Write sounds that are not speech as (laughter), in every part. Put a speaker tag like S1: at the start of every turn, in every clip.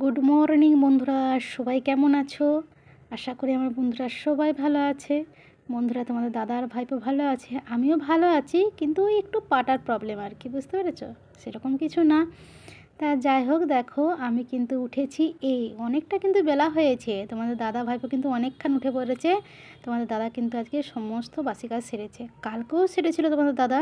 S1: Good morning বন্ধুরা। সবাই কেমন আছো? আশা করি আমার বন্ধুরা সবাই ভালো আছে। বন্ধুরা, তোমাদের দাদার ভাইপো ভালো আছে? আমিও ভালো আছি, কিন্তু ওই একটু পাটার প্রবলেম আর কি, বুঝতে পেরেছ? সেরকম কিছু না। তা যাই হোক, দেখো আমি কিন্তু উঠেছি এই অনেকটা কিন্তু বেলা হয়েছে। তোমাদের দাদা ভাইপো কিন্তু অনেকক্ষণ উঠে পড়েছে। তোমাদের দাদা কিন্তু আজকে সমস্ত বাসি কাজ সেরেছে। কালকেও সেরেছিল তোমাদের দাদা,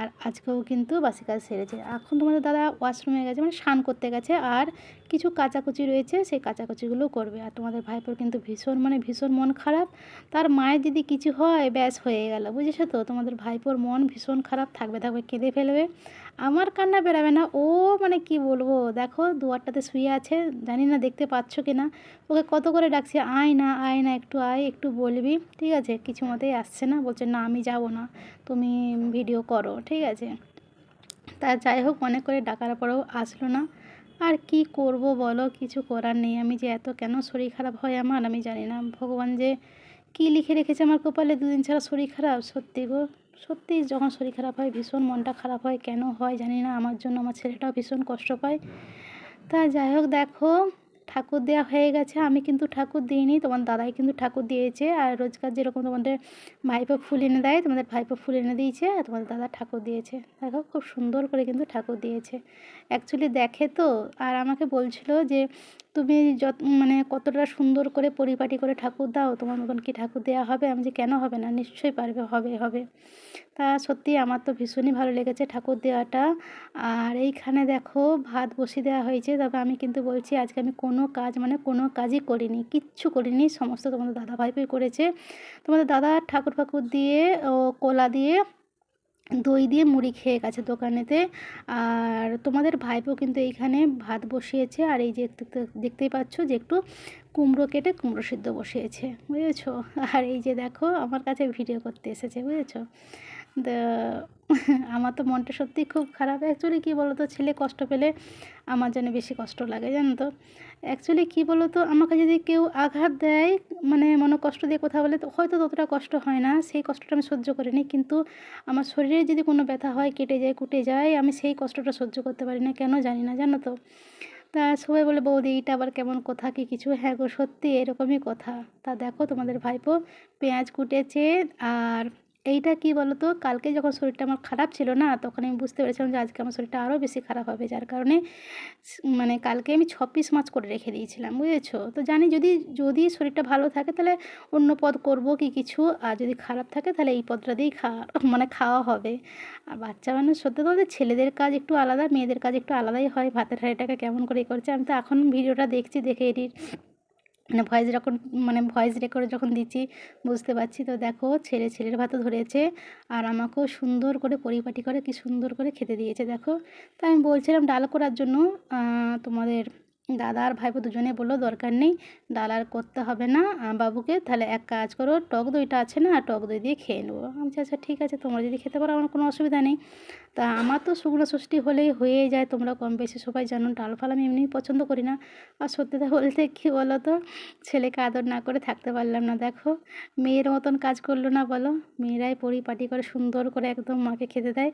S1: আর আজকেও কিন্তু বাসি কাজ সেরেছে। এখন তোমাদের দাদা ওয়াশরুমে গেছে মানে স্নান করতে গেছে, আর কিছু কাচাকুচি রয়েছে, সেই কাচাকুচিগুলো করবে। আর তোমাদের ভাইপোর কিন্তু ভীষণ মানে ভীষণ মন খারাপ। তার মায়ের যদি কিছু হয়, ব্যাস হয়ে গেল, বুঝেছ তো? তোমাদের ভাইপোর মন ভীষণ খারাপ, থাকবে থাকবে, কেঁদে ফেলবে। আমার কান্না বেরাবে না। ও মানে কি বলব? দেখো, দুয়ারটাতে শুয়ে আছে, জানি না দেখতে পাচ্ছ কি না ওকে কত করে ডাকছি, আয় না আয় না, একটু আয়, একটু বলবি। ঠিক আছে? কিছু মতেই আসছে না, বলছে, না, আমি যাব না, তুমি ভিডিও করো। ঠিক আছে? তা যাই হোক, অনেক করে ডাকার পরেও আসলো না। আর কি করব বলো, কিছু করার নেই। আমি যে এত কেন শরীর খারাপ হয় আমার, আমি জানি না। ভগবান যে কি লিখে রেখেছে আমার কপালে, দুদিন ছাড়া শরীর খারাপ? সত্যি গো। সত্যি যখন শরীর খারাপ হয়, ভীষণ মনটা খারাপ হয়, কেন হয় জানি না। আমার জন্য আমার ছেলেটাও ভীষণ কষ্ট পায়। তা যাই হোক, দেখো ঠাকুর দেওয়া হয়ে গেছে, আমি কিন্তু ঠাকুর দিইনি, তোমার দাদাই কিন্তু ঠাকুর দিয়েছে, আর রোজকার যেরকম তোমাদের ভাইপো ফুল এনে দেয়, তোমাদের ভাইপো ফুল এনে দিয়েছে, আর তোমাদের দাদা ঠাকুর দিয়েছে। দেখো, খুব সুন্দর করে কিন্তু ঠাকুর দিয়েছে। অ্যাকচুয়ালি দেখে তো, আর আমাকে বলছিল যে, তুমি যত মানে কতটা সুন্দর করে পরিপাটি করে ঠাকুর দাও, তোমার মতন কি ঠাকুর দেওয়া হবে? আমি যে, কেন হবে না? নিশ্চয়ই পারবে, হবে হবে। তা সত্যি আমার তো ভীষণই ভালো লেগেছে ঠাকুর দেওয়াটা। আর এইখানে দেখো, ভাত বসিয়ে দেওয়া হয়েছে, তবে আমি কিন্তু বলছি, আজকে আমি কোনো কাজ মানে কোনো কাজই করিনি, কিচ্ছু করিনি, সমস্ত তোমাদের দাদা ভাইপোই করেছে। তোমাদের দাদা ঠাকুর ফাকুর দিয়ে ও কোলা দিয়ে দই দিয়ে মুড়ি খেয়ে গেছে দোকানেতে। আর তোমাদের ভাইপো কিন্তু এইখানে ভাত বসিয়েছে, আর এই যে দেখতেই পাচ্ছ যে একটু কুমড়ো কেটে কুমড়ো সিদ্ধ বসিয়েছে, বুঝেছ? আর এই যে দেখো, আমার কাছে ভিডিও করতে এসেছে, বুঝেছ? (laughs) আমার তো মনটা সত্যি খুব খারাপ। অ্যাকচুয়ালি কী বলো তো ছেলে কষ্ট পেলে আমার যেন বেশি কষ্ট লাগে, জানো তো? অ্যাকচুয়ালি কী বলো তো আমাকে যদি কেউ আঘাত দেয় মানে মনে কষ্ট দিয়ে কথা বলে, তো হয়তো ততটা কষ্ট হয় না। সেই কষ্টটা আমি সহ্য করে নিই কিন্তু আমার শরীরে যদি কোনো ব্যথা হয়, কেটে যায়, কুটে যায়, আমি সেই কষ্টটা সহ্য করতে পারি না। কেন জানি না, জানো তো? তা সবাই বলে, বৌদি, এইটা আবার কেমন কথা? কি কিছু? হ্যাঁ গো, সত্যি এরকমই কথা। তা দেখো তোমাদের ভাইপো পেঁয়াজ কুটেছে আর এইটা কি বলতো? কালকে যখন শরীরটা আমার খারাপ ছিল না, তখন আমি বুঝতে পেরেছিলাম যে আজকে আমার শরীরটা আরও বেশি খারাপ হবে। যার কারণে মানে কালকে আমি ছ পিস মাছ করে রেখে দিয়েছিলাম, বুঝেছ? তো জানি যদি যদি শরীরটা ভালো থাকে তাহলে অন্য পদ করব কি কিছু, আর যদি খারাপ থাকে তাহলে এই পদটা দিয়েই খাওয়া (laughs) মানে খাওয়া হবে। আর বাচ্চা মানুষ সত্যি তো ছেলেদের কাজ একটু আলাদা, মেয়েদের কাজ একটু আলাদাই হয়। ভাতের হাঁড়িটাকে কেমন করে করছে, আমি তো এখন ভিডিওটা দেখছি, দেখে এটির মানে ভয়েস যখন মানে ভয়েস রেকর্ড যখন দিচ্ছি, বুঝতে পারছি তো দেখো ছেলে ছেলের ভাতও ধরেছে আর আমাকেও সুন্দর করে পরিপাটি করে কি সুন্দর করে খেতে দিয়েছে, দেখো। তো আমি বলছিলাম ডাল করার জন্য তোমাদের দাদা আর ভাইপো দুজনে বলল, দরকার নেই, ডাল আর করতে হবে না বাবুকে, তাহলে এক কাজ করো, টক দইটা আছে না, টক দই দিয়ে খেয়ে নেব। আমি আচ্ছা ঠিক আছে, তোমরা যদি খেতে পারো, আমার কোনো অসুবিধা নেই। তা আমার তো শুকনো ষষ্ঠী হলেই হয়ে যায়, তোমরা কম বেশি সবাই জানো, ডাল ফাল আমি এমনি পছন্দ করি না। আর সত্যিটা বলতে, কী বলো তো ছেলেকে আদর না করে থাকতে পারলাম না, দেখো, মেয়ের মতন কাজ করল না, বলো। মেয়েরাই পরিপাটি করে, সুন্দর করে একদম মাকে খেতে দেয়।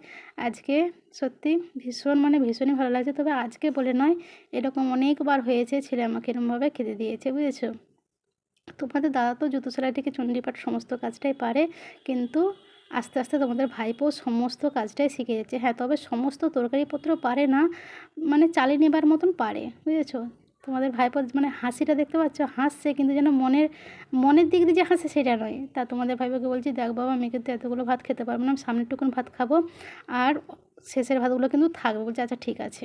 S1: আজকে সত্যি ভীষণ মানে ভীষণই ভালো লাগছে, তবে আজকে বলে নয়, এরকম অনেকবার হয়েছে ছেলে আমাকে এরমভাবে খেতে দিয়েছে, বুঝেছ? তোমাদের দাদা তো জুতো সেলাই থেকে চণ্ডীপাঠ সমস্ত কাজটাই পারে, কিন্তু আস্তে আস্তে তোমাদের ভাইপো সমস্ত কাজটাই শিখে যাচ্ছে। হ্যাঁ তবে সমস্ত তরকারিপত্র পারে না মানে চালিয়ে নেবার মতন পারে, বুঝেছ? তোমাদের ভাইপো মানে হাসিটা দেখতে পাচ্ছ, হাসছে, কিন্তু যেন মনের মনের দিক দিয়ে যে হাসে সেটা নয়। তা তোমাদের ভাইপোকে বলছি, দেখ বাবা আমি কিন্তু এতগুলো ভাত খেতে পারব না, আমি সামনেরটুকুন ভাত খাব, আর শেষের ভাতগুলো কিন্তু থাকবে। বলছে আচ্ছা ঠিক আছে।